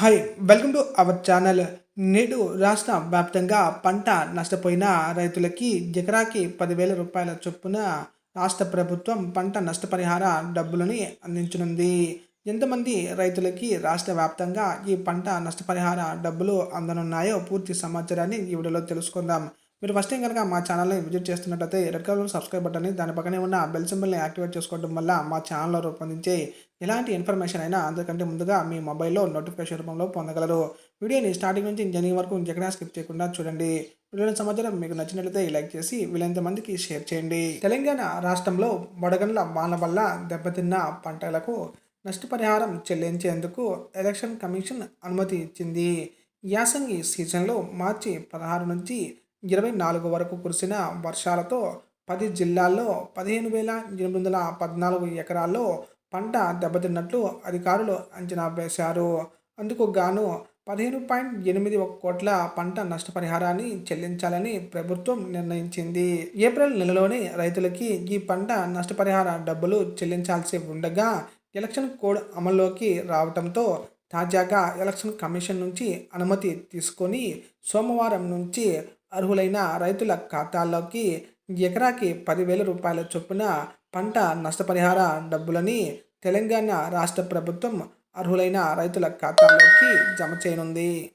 Hi welcome to our channel నేడు రాష్ట్ర వ్యాప్తంగా పంట నష్టపోయిన రైతులకి ఎకరాకి పదివేల రూపాయల చొప్పున రాష్ట్ర ప్రభుత్వం పంట నష్టపరిహార డబ్బులని అందించనుంది. ఎంతమంది రైతులకి రాష్ట్ర వ్యాప్తంగా ఈ పంట నష్టపరిహార డబ్బులు అందనున్నాయో పూర్తి సమాచారాన్ని ఈ వీడియోలో తెలుసుకుందాం. మీరు ఫస్ట్ టైం కనుక మా ఛానల్ని విజిట్ చేస్తున్నట్లయితే రెడ్ కలర్ సబ్స్క్రైబ్ బటన్ని దాని పక్కనే ఉన్న బెల్ సింబల్ని యాక్టివేట్ చేసుకోవడం వల్ల మా ఛానల్లో రూపొందించే ఎలాంటి ఇన్ఫర్మేషన్ అయినా అందరికంటే ముందుగా మీ మొబైల్లో నోటిఫికేషన్ రూపంలో పొందగలరు. వీడియోని స్టార్టింగ్ నుంచి ఎంజనీ వరకు ఇంకెక్కడా స్కిప్ చేయకుండా చూడండి. వీడియో సమాచారం మీకు నచ్చినట్లయితే లైక్ చేసి వీలైనంత మందికి షేర్ చేయండి. తెలంగాణ రాష్ట్రంలో వడగండ్ల వాన వల్ల దెబ్బతిన్న పంటలకు నష్టపరిహారం చెల్లించేందుకు ఎలక్షన్ కమిషన్ అనుమతి ఇచ్చింది. యాసంగి సీజన్లో మార్చి పదహారు నుంచి ఇరవై నాలుగు వరకు కురిసిన వర్షాలతో పది జిల్లాల్లో పదిహేను వేల ఎనిమిది వందల పద్నాలుగు ఎకరాల్లో పంట దెబ్బతిన్నట్లు అధికారులు అంచనా వేశారు. అందుకు గాను పదిహేను పాయింట్ ఎనిమిది ఒక కోట్ల పంట నష్టపరిహారాన్ని చెల్లించాలని ప్రభుత్వం నిర్ణయించింది. ఏప్రిల్ నెలలోనే రైతులకి ఈ పంట నష్టపరిహార డబ్బులు చెల్లించాల్సి ఉండగా ఎలక్షన్ కోడ్ అమల్లోకి రావడంతో తాజాగా ఎలక్షన్ కమిషన్ నుంచి అనుమతి తీసుకొని సోమవారం నుంచి అర్హులైన రైతుల ఖాతాల్లోకి ఎకరాకి పదివేల రూపాయల చొప్పున పంట నష్టపరిహార డబ్బులని తెలంగాణ రాష్ట్ర ప్రభుత్వం అర్హులైన రైతుల ఖాతాల్లోకి జమ చేయనుంది.